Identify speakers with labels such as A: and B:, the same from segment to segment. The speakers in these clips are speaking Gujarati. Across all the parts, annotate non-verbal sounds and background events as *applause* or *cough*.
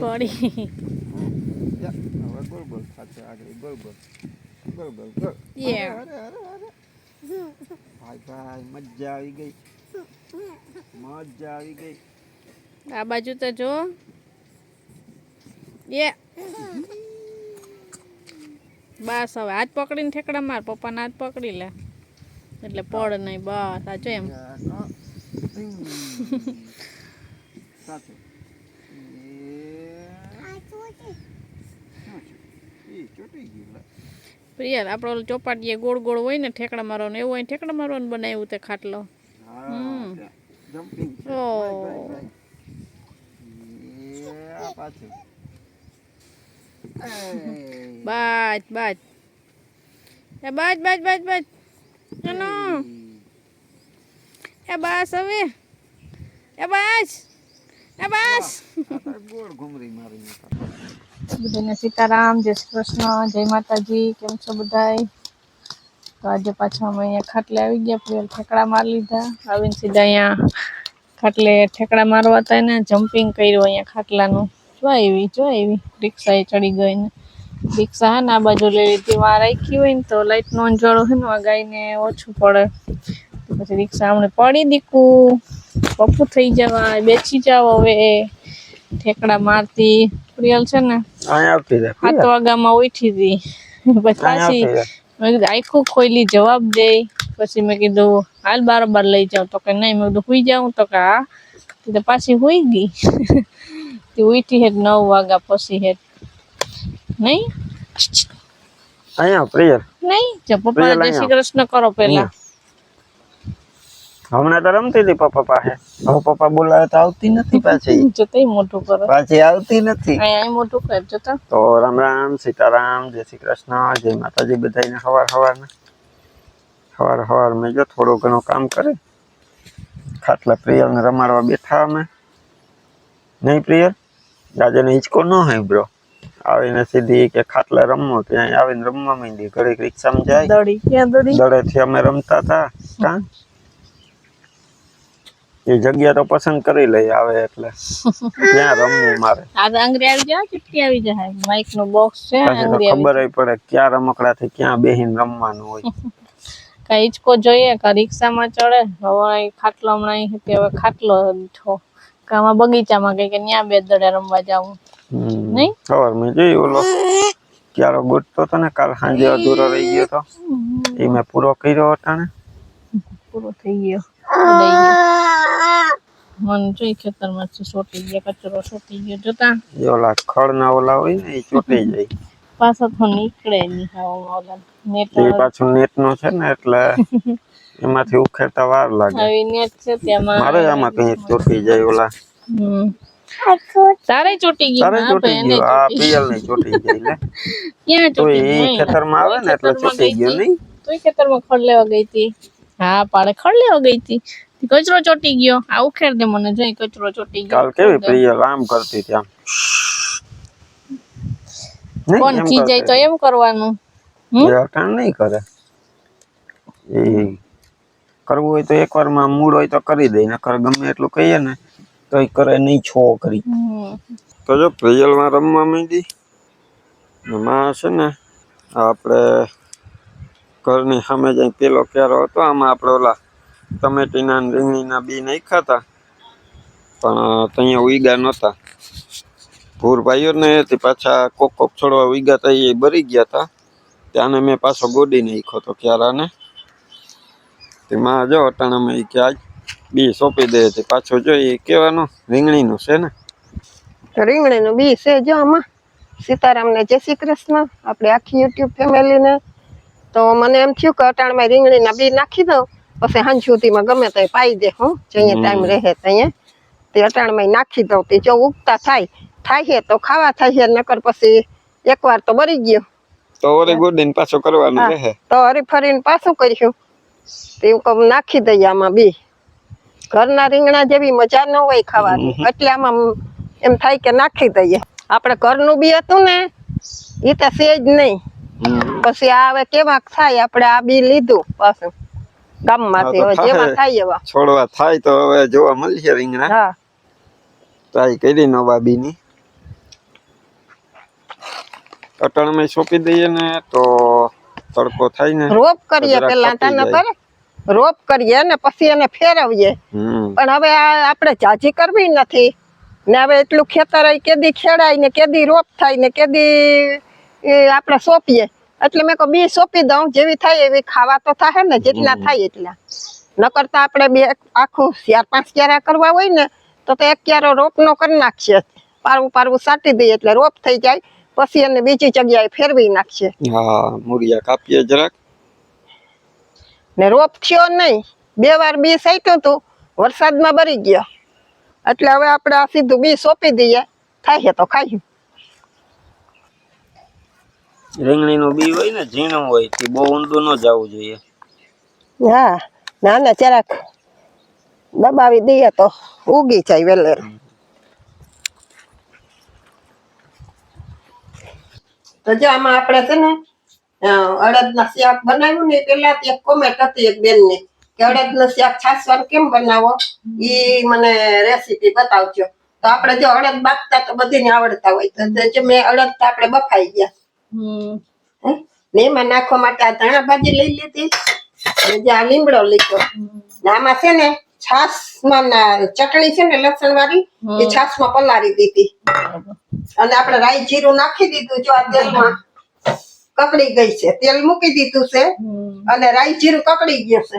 A: પડી.
B: હવે ગોલ ગોલ થશે આગળ goal goal goal goal
A: Yeah.
B: અરે અરે અરે. ભાઈ ભાઈ મજા આવી ગઈ. મજા આવી ગઈ.
A: આ બાજુ તો જો. એ બસ હવે હાથ પકડીને ઠેકડા માર પપ્પાના હાથ પકડી લે. એટલે પડ નહીં બસ આ જો એમ.
B: એ શું
A: આપણો ચોપાટીએ ગોળ ગોળ હોય ને ઠેકડા મારવાનું એવું હોય ઠેકડા મારવાનું બનાવ્યું તે ખાટલો. હમ. *laughs* બાજ બાજ. એ બાજ બાજ બાજ બાજ. એનો એ બાસ હવે. એ બાસ એ બાસ
B: ગોળ ઘૂમરી મારી.
A: બધાને સીતારામ, જય શ્રી કૃષ્ણ, જય માતાજી, કેમ છો બધાય? તો આજે પાછા અમે અહીંયા ખાટલે આવી ગયા પેલા ઠેકડા મારી લીધા. આવીને સીધા અહીંયા ખાટલે ઠેકડા મારવા હતા ને, જમ્પિંગ કર્યું અહીંયા ખાટલાનું. જો આવી જો આવી. રિક્ષાએ ચડી ગઈ ને. રિક્ષા હે ને, આ બાજુ લઈ લીધી વાર રાખી હોય ને, તો લાઈટનો અંજવાળો હોય ને ગાયને ઓછું પડે. પછી રિક્ષા હમણાં પડી દીકું. પપ્પુ થઈ જવાય, બેસી જાવ હવે. ઠેકડા મારતી પ્રિયલ છે ને. સાત વાગ્યામાં ઉઠી હતી પછી પાછી મેં કીધું આખું ખોઈલી જવાબ દે. પછી મેં કીધું હાલ બારોબાર લઈ જાઉં તો કે નહીં. મેં કીધું હુઈ જાઉં. તો કે હા. તો પાછી હુઈ ગઈ. *laughs* તે ઉઠી હેઠ નવ વાગ્યા પછી હેઠ. નહીં.
B: અહીંયા પ્રિયલ.
A: નહીં. પપ્પા જય શ્રી કૃષ્ણ કરો પેલા
B: હમણાં તો રમતી હતી પપ્પા પાસે. હવે પપ્પા બોલાવે તો આવતી નથી પાછી. *laughs*
A: જોતા મોટું કરો.
B: પાછી આવતી નથી.
A: અહીંયા મોટું કર જોતા.
B: તો રામ રામ સીતારામ જય શ્રી કૃષ્ણ જય માતાજી બધાને સવાર સવાર સવાર સવાર મેં જો થોડું ઘણું કામ કરે. ખાટલા પ્રિયલને રમાડવા બેઠા અમે. નહીં પ્રિયલ? દાદાને ને હિંચકો ન હોય બ્રો આવીને સીધી કે ખાટલા રમવો ત્યાં આવીને રમવા માંડી. ઘડીક રિક્ષામાં જાય.
A: દડી?
B: દડેથી અમે રમતા હતા. કાં? એ જગ્યા તો પસંદ કરી લઈ આવે એટલે. ત્યાં રમવું મારે.
A: આ તો આંગળી આવી જાય ચૂટકી આવી જાય. માઇકનું બોક્સ છે
B: પછી
A: ખબર આવી
B: પડે ક્યાં રમકડાથી ક્યાં બેહીને રમવાનું હોય.
A: કઈ હિંચકો જોઈએ કે રિક્ષામાં ચડે. હવે ખાટલો હમણાં અહીં હતી, હવે ખાટલો છો કે આમાં બગીચામાં કઈ કે ન્યા બે દડે રમવા જાવું. નહીં?
B: ખબર મેં જોઈ ઓલો? ક્યારો ગોઠતો હતો ને કાલ સાંજે અધૂરો રહી ગયો હતો. એ મેં પૂરો કર્યો અટાણે.
A: પૂરો થઈ ગયો. મને જોઈ ખેતરમાં છે સોટી ગયા કચરો સોટી ગયો જોતા
B: એ ઓલા ખડના ઓલા હોય ને એ ચોટી *laughs* જાય.
A: પાછા તો નીકળે નહીં ઓલા નેટ
B: એ પાછું નેટ નો છે ને એટલે *laughs* એમાંથી ઉખેરતા વાર લાગે.
A: આવી નેટ છે તેમાં
B: મારે આમાં કઈ ચોટી જાય ઓલા.
A: હમ. તારે ચોટી ગઈ
B: તારે *laughs* ચોટી ગયો. આ. પિયલ ને ચોટી
A: ક્યાં
B: ખેતરમાં આવે ને એટલે ચોટી ગયો નહીં.
A: તું ખેતરમાં ખડ લેવા ગઈ હતી. હા પાડે ખડ લેવા ગઈ હતી. તી કચરો ચોટી ગયો. આ ઉખેર દે મને જઈ કચરો ચોટી ગયો.
B: કાલ કેવી પ્રિયલ આમ કરતી ત્યાં
A: કોણ
B: એમ
A: ખીજાય તો એમ કરવાનું.
B: હતી. નહીં કરે. એ કરવું હોય તો એકવારમાં મૂડ હોય તો કરી દે નકર ગમે એટલું કહીએ ને તો એ કરે નહીં છો કરી. તો જો પ્રિયલમાં રમવા માંડી. ને માં છે ને આપણે ઘરની સામે જઈ પેલો ક્યારો હતો આમાં આપણે ઓલા ટમેટીના રીંગણીના બી નાખ્યા હતા પણ ત્યાં ઉઈગા નહોતા. ભૂર ભાઈઓ ને તે પાછા કોક કોક છોડવા ઉઈગા હતા એ બરી ગયા હતા ત્યાંને મેં પાછો ગોડી નાખ્યો હતો ક્યારાને. તેમાં જો અટાણામાં એ કે આજ બી સોંપી દે તે પાછો જો એ કહેવાનું, રીંગણીનું છે ને.
C: રીંગણીનું બી છે જો આમાં. સીતારામને જય શ્રી કૃષ્ણ, આપણે આખી યુટ્યુબ ફેમિલીને તો મને એમ થયું કે અટાણમાં રીંગણીના બી નાખી દઉં. પછી સાંજ સુધીમાં ગમે તે પાઈ દે હું જઈએ ટાઈમ રહે ત્યાં તે અટાણમાં નાખી દઉં તે જો ઉગતા થાય થાય તો ખાવા થાય નકર પછી એકવાર તો બરી ગયો.
B: તો વળી ગોડીને પાછો કરવાનું રહે.
C: તો હરી ફરીને પાછું કરીશું. તે નાખી દઈએ આમાં બી. ઘરના રીંગણા જેવી મજા ન હોય ખાવાની. એટલે આમાં એમ થાય કે નાખી દઈએ. આપણે ઘરનું બી હતું ને એ તો સેજ નહીં. પછી આ હવે કેવાક થાય આપણે આ બી લીધું પાછું. ગામમાંથી હવે જેવા
B: થાય.
C: એવા.
B: છોડવા થાય તો હવે જોવા મળશે રીંગણા.
C: હા.
B: ટ્રાય કરી નવા બીની અટણમાં સોંપી દઈએ ને તો તડકો થાય ને.
C: રોપ કરીએ પેલા તને કરે રોપ કરીએ ને પછી એને ફેરવીએ. પણ હવે આ આપણે જાજી કરવી નથી. ને હવે એટલું ખેતર કેદી ખેડાય ને કેદી રોપ થાય ને કેદી આપણે સોંપીએ. એટલે મેં કહું બી સોંપી દઉં જેવી થાય એવી ખાવા તો થાય ને જેટલા થાય એટલા. નકર તો આપણે બે આખું ચાર પાંચ ક્યારા કરવા હોય ને તો તો એક ક્યારો રોપનો કરી નાખીએ પારવું પારવું સાટી દઈએ એટલે રોપ થઈ જાય પછી એને બીજી જગ્યાએ ફેરવી નાખીએ
B: હા મૂળિયા કાપીએ જરાક.
C: ને રોપ થયો નહીં બે વાર બી સાઈટ્યું હતું વરસાદમાં બરી ગયો. એટલે હવે આપણે આ સીધું બી સોંપી દઈએ થાય તો ખાઈ.
B: રીંગણીનું બી હોય ને, ઝીણું હોય, તે બહુ ઊંડું ન જવું જોઈએ.
C: હા ના ના જરાક દબાવી દઈએ તો ઉગી જાય વેલે. તો જો આમાં આપણે છે ને અડદના શાક બનાવ્યું ને પેલા એક કોમેન્ટ હતી એક બેનની કે અડદનું શાક છાસવાનું કેમ બનાવો? એ મને રેસીપી બતાવજો. તો આપણે જો અડદ બાફતા તો બધીને આવડતા હોય. તો મેં અડદ તો આપણે બફાઈ ગયા? ને એમાં નાખવા માટે આ ધાણા ભાજી લઈ લીધી. અને જે આ લીમડો લીધો. આમાં છે ને છાસમાં ચટણી છે ને લસણ વાળી એ. છાસમાં પલાળી દીધી. અને આપણે રાઈ જીરું નાખી દીધું જો આ તેલમાં. કકડી ગઈ છે. તેલ મૂકી દીધું છે. અને રાઈ જીરું કકડી ગયું છે.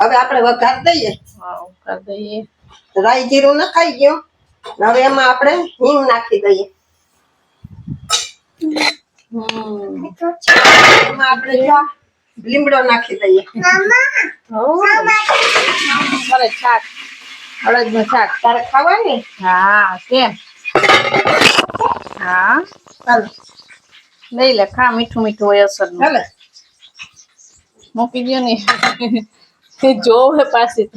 C: હવે આપણે વઘાર દઈએ. રાઈ જીરું નખાઈ ગયું. હવે એમાં આપણે હિંગ નાખી દઈએ. આપણે જો આ લીમડો નાખી દઈએ
A: અરે શાક અડદનું શાક
C: તારે ખાવાની
A: હા કેમ હા
C: ચાલો
A: લઈ લે ખા મીઠું મીઠું હોય અસર
C: ચાલે
A: મૂકી દો ને એ જોવે પાછી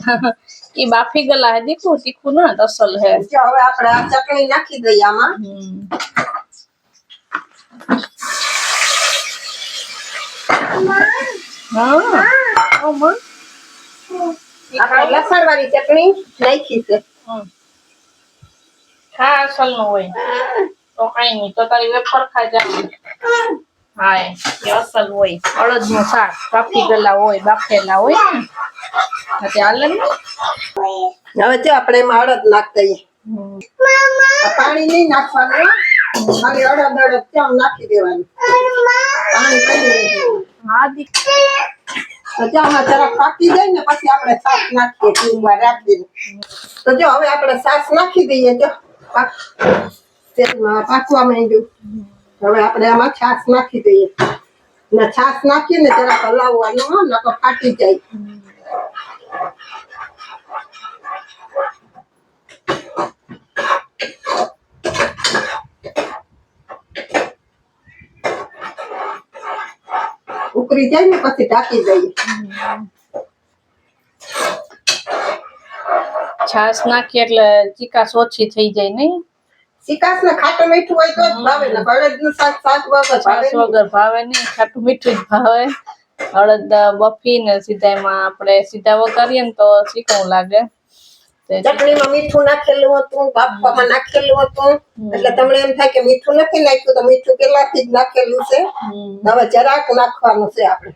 A: એ બાફી ગયેલા હે દીકું તીખું ના તો અસલ હે
C: જો હવે આપણે આ ચટણી નાખી દઈએ આમાં
A: હમ. હા ઓ માં.
C: આપણે લસણ વાળી ચટણી નાખી છે.
A: ખા અસલનું હોય. તો કઈ નહીં તો તારી વેફર ખા જા હા એ અસલ હોય. અડદનું શાક બાફી ગયેલા હોય બાફેલા હોય. હા તે
C: હવે જો આપણે એમાં અડદ નાખ દઈએ
A: હમ.
C: આ પાણી નહીં નાખવાનું હો. ખાલી અડદ અડદ કેમ નાખી દેવાનું. પાણી.
A: હા
C: જાય ને પછી આપણે છાશ નાખીએ ટીંગમાં રાખીને તો જો હવે આપણે છાશ નાખી દઈએ, જો. તેલમાં પાકવા માંડ્યું. હવે આપણે આમાં છાશ નાખી દઈએ. ને છાશ નાખીને જરાક હલાવવાનું ફાટી જાય. ઉકળી જાય ને પછી ઢાંકી દઈએ
A: છાશ નાખી એટલે ચીકાશ ઓછી થઈ જાય નહીં
C: ચીકાશ ને ખાટું મીઠું હોય તો જ ભાવે ને હળદનું શાક શાક વગર ભાવે
A: વગર ભાવે નહીં ખાટું મીઠું જ ભાવે અડદ બફીને સીધા એમાં આપણે સીધા વઘારીએ ને તો ચીકણું લાગે
C: ચટણીમાં મીઠું નાખેલું હતું બાફવામાં નાખેલું હતું. એટલે તમને એમ થાય કે મીઠું નથી નાખ્યું તો મીઠું પેલાથી જ નાખેલું છે. હવે જરાક નાખવાનું છે આપણે.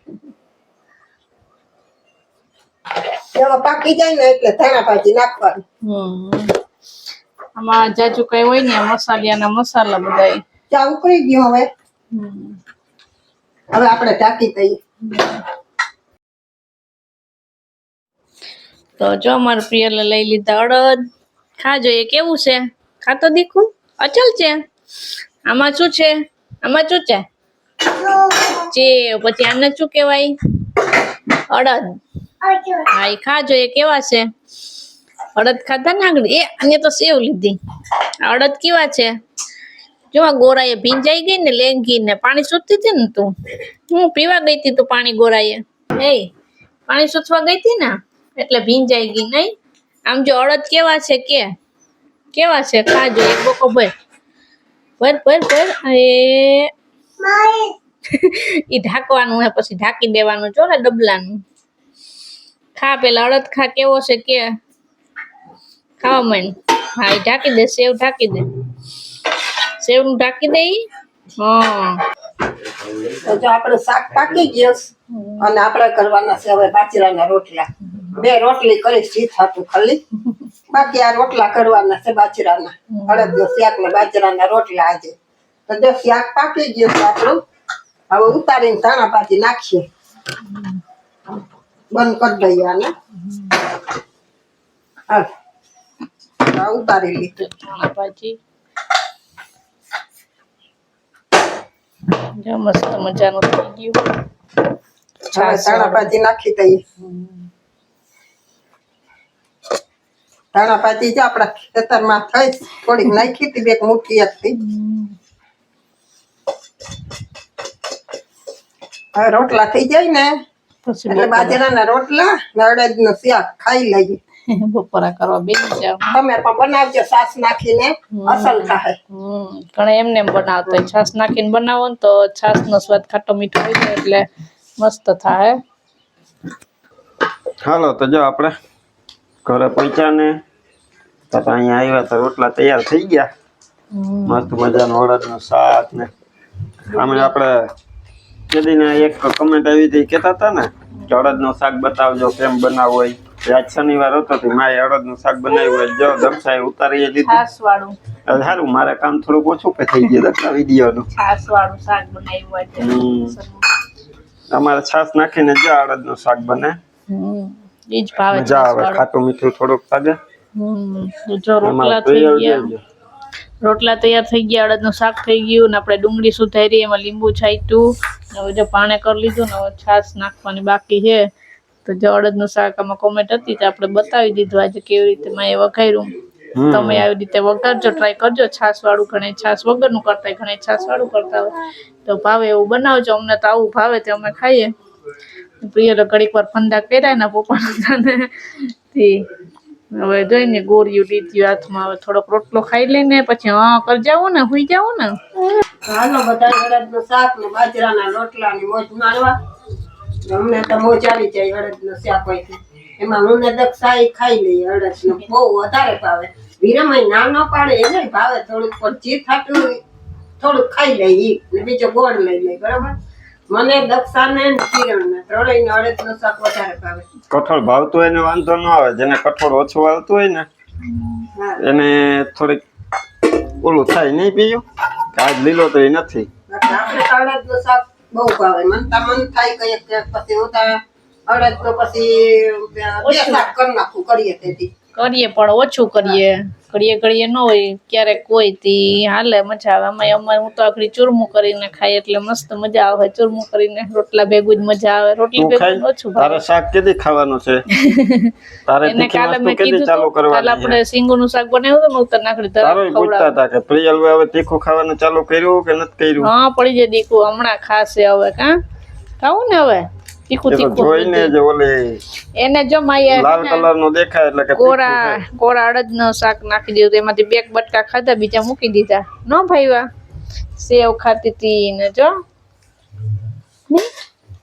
C: એમાં પાકી જાય ને એટલે ધાણા ભાજી નાખવાનું.
A: આમાં જાજુ કઈ હોય ને મસાલિયાના મસાલા બધા
C: ચા ઉકળી ગયો હવે. હવે આપણે ઢાંકી દઈએ.
A: તો જો અમારે પ્રિયલે લઈ લીધા અડદ, ખા જોઈએ, કેવું છે? ખાતો દીખું અચલ છે? આમાં શું છે? આમાં શું છે? જે, પછી આને શું કહેવાય? અડદ. હા, એ ખા જોઈએ, કેવા છે? અડદ ખાધા ને આગળ? એ અને તો સેવ લીધી. અડદ કેવા છે? જો આ ગોરાએ ભીંજાઈ ગઈ ને લેંગી ને પાણી સૂતી હતી ને તું, હું પીવા ગઈ હતી તું પાણી ગોરાએ. એ, પાણી સૂચવા ગઈ હતી ને? એટલે ભીંજાઈ ગઈ નહીં. આમ જો અડદ કેવા છે કે? કેવા છે? ખાજો એક બોકો ભાઈ ભર ભર ભર. એ એ ઢાંકવાનું હે પછી ઢાંકી દેવાનું. જો ને ડબલાનું. ખા પેલા અડદ ખા કેવો છે કે? ખાવા મન હા એ ઢાંકી દે સેવ ઢાંકી દે. સેવનું ઢાંકી દે હા.
C: તો જો આપણું શાક પાકી ગયું અને આપણે કરવાના છે હવે બાજરાના રોટલા. બે રોટલી કરી શીત હતું ખાલી. બાકી આ રોટલા કરવાના છે બાજરાના. અડદનો શાક ને બાજરાના રોટલા આજે. તો જો શાક પાકી ગયું છે આપણું હવે ઉતારીને ધાણા પાછી નાખીએ. બંધ કરી દઈએ આને. હા ઉતારી લીધું.
A: ધાણા ભાજી. મસ્ત મજાનું થઈ ગયું. છાશ
C: નાખી દઈએ. ધાણા પાતી જો આપણા ખેતરમાં થઈ થોડીક નાખી હતી બે મુઠ્ઠી હતી. હવે રોટલા થઈ જાય ને એટલે બાજરાના રોટલા ને અડદનું શાક ખાઈ લઈએ. *laughs*
A: બપોરા- કરવા બેસી જાવ
C: તમે પણ બનાવજો છાસ નાખીને અસલ થાય.
A: હમ. એમને એમ બનાવતા હોય છાશ નાખીને બનાવો ને તો છાશ નો સ્વાદ ખાટો મીઠો હોય ને એટલે મસ્ત થાય.
B: હાલો તો જો આપણે ઘરે પહોંચ્યા ને તો અહીંયા આવ્યા તો રોટલા તૈયાર થઈ ગયા. મસ્ત મજાનો અડદનું શાક ને. આમે આપણે કેદીને એક કમેન્ટ આવી હતી કહેતા હતા ને કે અડદનું શાક બતાવજો કેમ બનાવો હોય આજ શનિવાર હતો તો માએ અડદનું શાક બનાવ્યું હોય જો દક્ષાએ ઉતારી લીધું
A: છાશ વાળું
B: હવે સારું મારે કામ થોડુંક ઓછું કે થઈ ગયું દક્ષા વિડીયોનું.
A: વાળું શાક બનાવ્યું
B: હોય અમારે છાશ નાખીને જો અડદનું શાક બને.
A: હમ ઈ જ ભાવે
B: મજા આવે ખાટું મીઠું થોડુંક લાગે.
A: જો રોટલા થઈ ગયા. રોટલા તૈયાર થઈ ગયા અડદનું શાક થઈ ગયું ને આપણે ડુંગળી સુધારી એમાં લીંબુ છાંટ્યું. હવે જો પાણે કરી લીધું ને હવે છાશ નાખવાની બાકી છે. તો જો અડદનું શાક આમાં કોમેન્ટ હતી તો આપણે બતાવી દીધું આજે કેવી રીતે મેં એ વઘાર્યું. તમે આવી રીતે વઘારજો ટ્રાય કરજો. છાશ વાળું ઘણે છાશ વગરનું કરતા હોય ઘણે છાશ વાળું કરતા હોય. તો ભાવે એવું બનાવજો. અમને તો આવું ભાવે તે અમે ખાઈએ. પ્રિય ઘડીક વાર ફંદા કર્યા એના પપ્પાના હવે તે ને ગોળિયું લીધું હાથમાં હવે થોડોક રોટલો ખાઈ લઈને પછી, હા કર જાવું ને, હુઈ જાવું ને.
C: હાલો બધા અડદનું શાક ને બાજરાના રોટલા ની મોજ મારવા અમને તો મોજ આવી જાય અડદનું શાક હોય એમાં હું ને દક્ષાઈ ખાઈ લઈએ અડદનું બહુ વધારે ભાવે. વિરમય નાનો પાડે, એને ભાવે થોડુંક, પણ જે થાતું થોડુંક ખાઈ લઈએ. ને બીજો ગોળ લઈ લઈ બરાબર? મને દક્ષાને ને કિરણને ત્રણેયને અડદનું શાક વધારે ભાવે.
B: કઠોળ ભાવતું હોય ને વાંધો ન આવે જેને કઠોળ ઓછું આવતું હોય ને એને થોડીક ઓલું થાય નહીં પીયું આજ લીલો તો એ નથી
C: આપણે તો અડદનું શાક બહુ ભાવે. મન તો મન થાય કઈ કે પછી હું તો અડદનું પછી બે શાક કરી નાખું કરીએ તેથી.
A: કરીએ પણ ઓછું કરીએ. ઘડીએ ઘડીએ ન હોય ક્યારેક કોઈ તી હાલે મજા આવે. અમે અમારે હું તો આખરી ચૂરમું કરીને ખાઈ એટલે મસ્ત મજા આવે. ચૂરમું કરીને રોટલા ભેગું જ મજા આવે. રોટલી ભેગું ઓછું
B: તારે શાક કેદી ખાવાનું છે? *laughs* તારે
A: એને કાલે મેં કીધું
B: ચાલુ
A: હતું, કાલે આપણે સિંગુનું શાક બનાવ્યું હતું ઉતર નાખડી
B: તારે પૂછતા હતા કે પ્રિયલ હવે તીખું ખાવાનું ચાલુ કર્યું કે નથી કર્યું?
A: હા પડી જાય દીકું હમણાં ખાશે હવે કા? ખાવું ને હવે? તીખું તીખું એને જો કોરા કોરા અડદ નો શાક નાખી દીધું એમાંથી બે બટકા ખાધા બીજા મૂકી દીધા. નો ભાઈવા. સેવ ખાતી હતી ને જો.